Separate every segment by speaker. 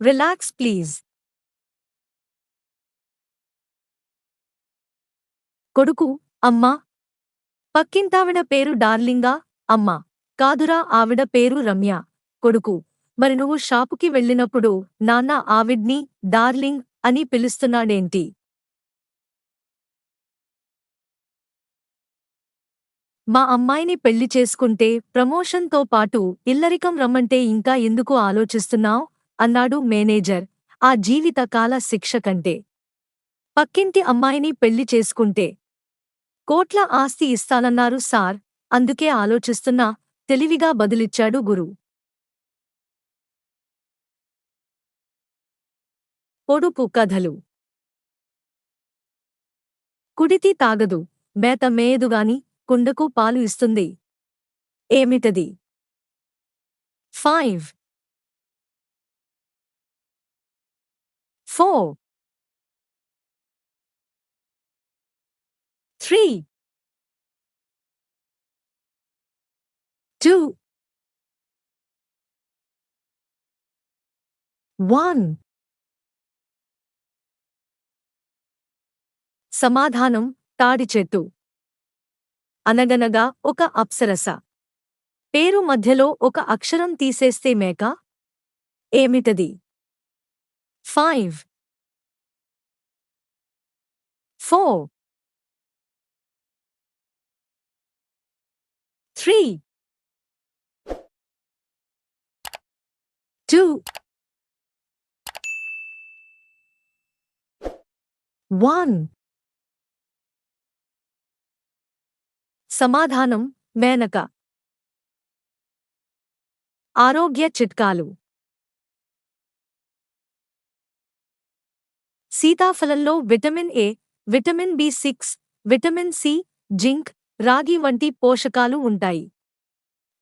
Speaker 1: Relax please కొడుకు అమ్మా. పక్కింటావిడ పేరు డార్లింగా అమ్మా. కాదురా ఆవిడ పేరు రమ్య. కొడుకు. మరి నువ్వు షాపుకి వెళ్ళినప్పుడు నాన్న ఆవిడ్ని డార్లింగ్ అని పిలుస్తున్నాడేంటి? మా అమ్మాయిని పెళ్ళి చేసుకుంటే ప్రమోషన్తో పాటు ఇల్లరికం రమ్మంటే ఇంకా ఎందుకు ఆలోచిస్తున్నావ్? అన్నాడు మేనేజర్. ఆ జీవితకాల శిక్ష కంటే పక్కింటి అమ్మాయిని పెళ్ళి చేసుకుంటే. కోట్ల ఆస్తి ఇస్తానన్నారు సార్. అందుకే ఆలోచిస్తున్నా తెలివిగా బదులిచ్చాడు గురు. పొడుపు కథలు. కుడితి తాగదు మేత మేయదుగాని కుండకు పాలు ఇస్తుంది. ఏమిటది? Five. Four, three, two one సమాధానం తాడి అనగనగా ఒక అప్సరస. పేరు మధ్యలో ఒక అక్షరం తీసేస్తే మేక? ఏమిటది? five four three two one సమాధానం మేనక ఆరోగ్య చిట్కాలు సీతాఫలంలో vitamin A vitamin B six vitamin C zinc రాగి వంటి పోషకాలు ఉంటాయి.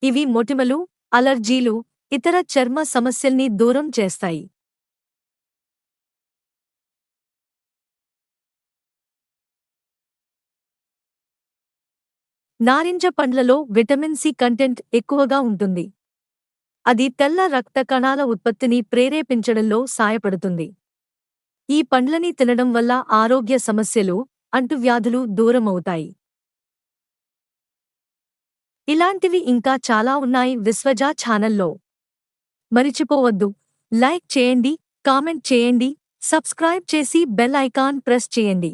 Speaker 1: ఇవి మొటిమలు అలర్జీలు ఇతర చర్మ సమస్యల్ని దూరం చేస్తాయి. నారింజ పండ్లలో విటమిన్ సి కంటెంట్ ఎక్కువగా ఉంటుంది. అది తెల్ల రక్త కణాల ఉత్పత్తిని ప్రేరేపించడంలో సాయపడుతుంది. ఈ పండ్లని తినడం వల్ల ఆరోగ్య సమస్యలు అంటువ్యాధులు దూరమవుతాయి. ఇలాంటివి ఇంకా చాలా ఉన్నాయి విశ్వజా ఛానల్లో. మరిచిపోవద్దు. లైక్ చేయండి కామెంట్ చేయండి సబ్స్క్రైబ్ చేసి బెల్ ఐకాన్ ప్రెస్ చేయండి.